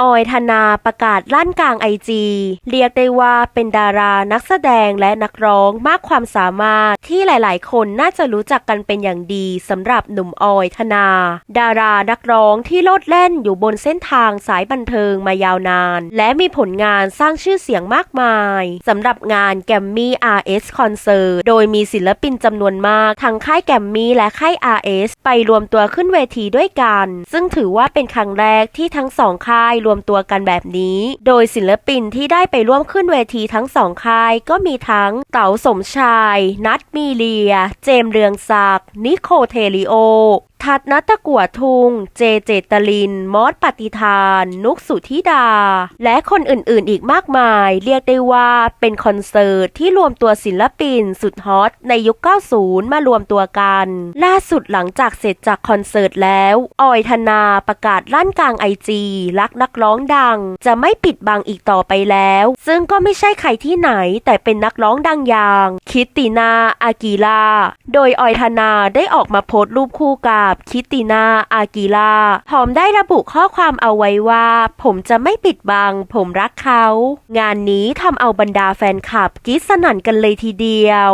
ออยธนาประกาศลั่นกลางไอจีเรียกได้ว่าเป็นดารานักแสดงและนักร้องมากความสามารถที่หลายๆ คนน่าจะรู้จักกันเป็นอย่างดีสำหรับหนุ่มออยธนา ดารานักร้องที่โลดแล่นอยู่บนเส้นทางสายบันเทิงมายาวนาน และมีผลงานสร้างชื่อเสียงมากมายสำหรับงานแกมมี่ RS Concert โดยมีศิลปินจำนวนมากทั้งค่ายแกมมี่และค่าย RS ไปรวมตัวขึ้นเวทีด้วยกัน ซึ่งถือว่าเป็นครั้งแรกที่ทั้งสองค่ายรววมตัวกันแบบนี้ โดยศิลปินที่ได้ไปร่วมขึ้นเวทีทั้งสองค่ายก็มีทั้งเต๋าสมชาย นัทมีเลีย เจมเรืองศักดิ์นิโคเทลิโอ ทัดนัตะกัวทุง เจเจตลิน มอสปฏิทาน นุกสุธิดา และคนอื่นๆอีกมากมาย เรียกได้ว่าเป็นคอนเสิร์ตที่รวมตัวศิลปินสุดฮอตในยุค 90 มารวมตัวกัน ล่าสุดหลังจากเสร็จจากคอนเสิร์ตแล้ว ออยธนาประกาศลั่นกลางไอจีรักนักร้องดัง จะไม่ปิดบังอีกต่อไปแล้ว ซึ่งก็ไม่ใช่ใครที่ไหน แต่เป็นนักร้องดังอย่าง คิตตินาอากีลาโดยออยธนาได้ออกมาโพสต์รูปคู่กันบคิตตินาอากีลาพร้อมได้ระบุข้อความเอาไว้ว่า ผมจะไม่ปิดบัง ผมรักเขา งานนี้ทำเอาบรรดาแฟนคลับกิ๊ดสนั่นกันเลยทีเดียว